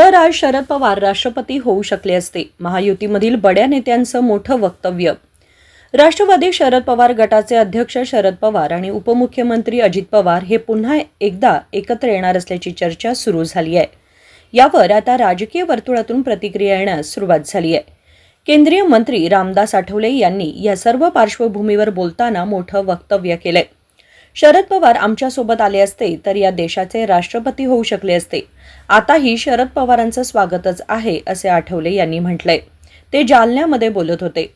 तर आज शरद पवार राष्ट्रपती होऊ शकले असते. महायुतीमधील बड्या नेत्यांचं मोठं वक्तव्य. राष्ट्रवादी शरद पवार गटाचे अध्यक्ष शरद पवार आणि उपमुख्यमंत्री अजित पवार हे पुन्हा एकदा एकत्र येणार असल्याची चर्चा सुरू झाली आहे. यावर आता राजकीय वर्तुळातून प्रतिक्रिया येण्यास सुरुवात झाली आहे. केंद्रीय मंत्री रामदास आठवले यांनी या सर्व पार्श्वभूमीवर बोलताना मोठं वक्तव्य केलंय. शरद पवार आमच्यासोबत आले असते तर या देशाचे राष्ट्रपती होऊ शकले असते. आताही शरद पवारांचं स्वागतच आहे असे आठवले यांनी म्हटलंय. ते जालन्यामध्ये बोलत होते.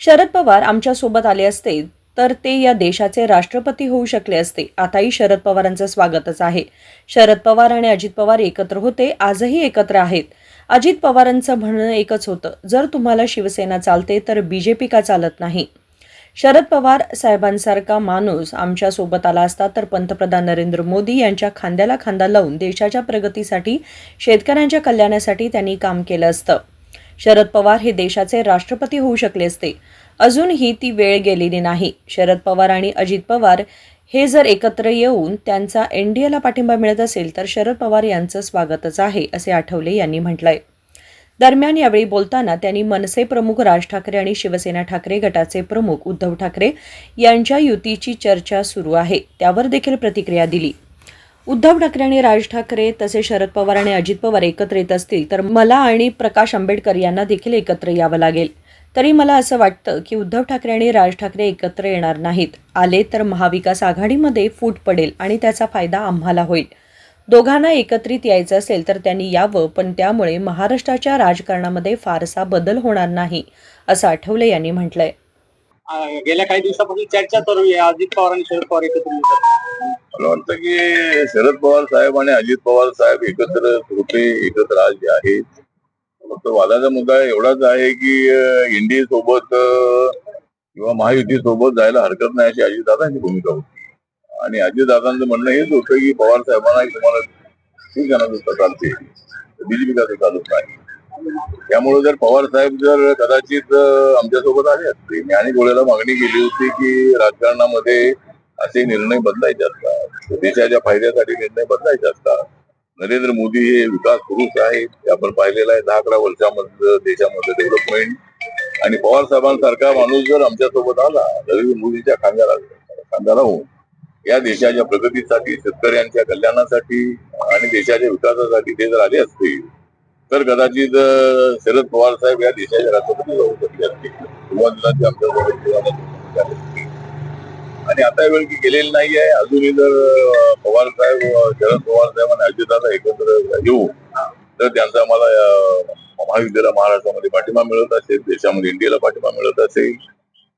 शरद पवार आमच्यासोबत आले असते तर ते या देशाचे राष्ट्रपती होऊ शकले असते. आताही शरद पवारांचं स्वागतच आहे. शरद पवार आणि अजित पवार एकत्र होते आजही एकत्र आहेत. अजित पवारांचं म्हणणं एकच होतं जर तुम्हाला शिवसेना चालते तर बीजेपी का चालत नाही? शरद पवार साहेबांसारखा माणूस आमच्यासोबत आला असता तर पंतप्रधान नरेंद्र मोदी यांच्या खांद्याला खांदा लावून देशाच्या प्रगतीसाठी शेतकऱ्यांच्या कल्याणासाठी त्यांनी काम केलं असतं. शरद पवार हे देशाचे राष्ट्रपती होऊ शकले असते. अजूनही ती वेळ गेलेली नाही. शरद पवार आणि अजित पवार हे जर एकत्र येऊन त्यांचा एनडीएला पाठिंबा मिळत असेल तर शरद पवार यांचं स्वागतच आहे असे आठवले यांनी म्हटलंय. दरम्यान यावेळी बोलताना त्यांनी मनसे प्रमुख राज ठाकरे आणि शिवसेना ठाकरे गटाचे प्रमुख उद्धव ठाकरे यांच्या युतीची चर्चा सुरू आहे. त्यावर देखील प्रतिक्रिया दिली. उद्धव ठाकरे आणि राज ठाकरे तसे शरद पवार आणि अजित पवार एकत्र येत असतील तर मला आणि प्रकाश आंबेडकर यांना देखील एकत्र यावं लागेल. तरी मला असं वाटतं की उद्धव ठाकरे आणि राज ठाकरे एकत्र येणार नाहीत. आले तर महाविकास आघाडीमध्ये फूट पडेल आणि त्याचा फायदा आम्हाला होईल. दोघांना एकत्रित यायचं असेल तर त्यांनी यावं पण त्यामुळे महाराष्ट्राच्या राजकारणामध्ये फारसा बदल होणार नाही असं आठवले यांनी म्हटलंय. गेल्या काही दिवसापासून चर्चा चालू आहे. अजित पवार आणि शरद पवार एकत्र मला वाटतं की शरद पवार साहेब आणि अजित पवार साहेब एकत्र होते एकत्र आज जे आहेत फक्त वादाचा मुद्दा एवढाच आहे की एनडीए सोबत किंवा महायुती सोबत जायला हरकत नाही अशी अजितदादांची भूमिका होती. आणि अजितदादांचं म्हणणं हेच होतं की पवार साहेबांना तुम्हाला शिवसेना सुद्धा चालते बीजेपी का चालत नाही. त्यामुळे जर पवार साहेब जर कदाचित आमच्यासोबत आले असते. मी आणि गोळ्याला मागणी केली होती की राजकारणामध्ये असे निर्णय बदलायचे असतात. देशाच्या फायद्यासाठी निर्णय बदलायचे असतात. नरेंद्र मोदी हे विकास पुरुष आहेत. ते आपण पाहिलेलं आहे. दहा अकरा वर्षामध्ये देशामध्ये डेव्हलपमेंट आणि पवार साहेबांसारखा माणूस जर आमच्यासोबत आला नरेंद्र मोदीच्या खांद्याला खांद्याला होऊन या देशाच्या प्रगतीसाठी शेतकऱ्यांच्या कल्याणासाठी आणि देशाच्या विकासासाठी ते जर आले असतील तर कदाचित शरद पवार साहेब या देशाच्या राष्ट्रपती जाऊ शकले असतील. सुरुवातीला आमच्या आणि आता वेळ की गेलेली नाही आहे. अजूनही जर पवार साहेब शरद पवार साहेब आणि अजितदादा एकत्र येऊ तर त्यांचा आम्हाला अं, महायुतीला महाराष्ट्रामध्ये पाठिंबा मिळत असेल देशामध्ये इंडियाला पाठिंबा मिळत असेल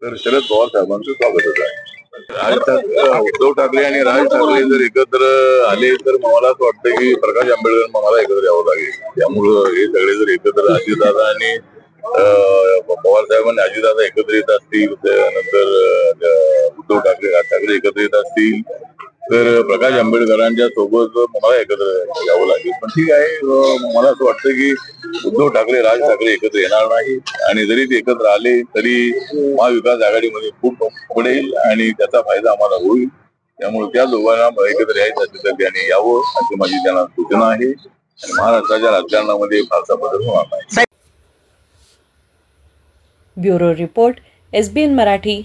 तर शरद पवार साहेबांचं स्वागतच आहे. राज ठाकरे उद्धव ठाकरे आणि राज ठाकरे जर एकत्र आले तर मला असं वाटतं की प्रकाश आंबेडकर मला एकत्र यावं लागेल. त्यामुळं हे सगळे जर एकत्र अजितदादा आणि पवार साहेब आणि अजितदादा एकत्र येत असतील त्यानंतर उद्धव ठाकरे राज ठाकरे एकत्र येत असतील तर प्रकाश आंबेडकरांच्या सोबत मला एकत्र यावं लागेल. पण ठीक आहे मला असं वाटतं की उद्धव ठाकरे राज ठाकरे एकत्र येणार नाही. आणि जरी ते एकत्र आले तरी महाविकास आघाडीमध्ये खूप पडेल आणि त्याचा फायदा आम्हाला होईल. त्यामुळे त्या दोघांना एकत्र यायचं असेल तर त्यांनी यावं अशी माझी त्यांना सूचना आहे. आणि महाराष्ट्राच्या राजकारणामध्ये फारसा बदल होणार नाही. Bureau report SBN Marathi.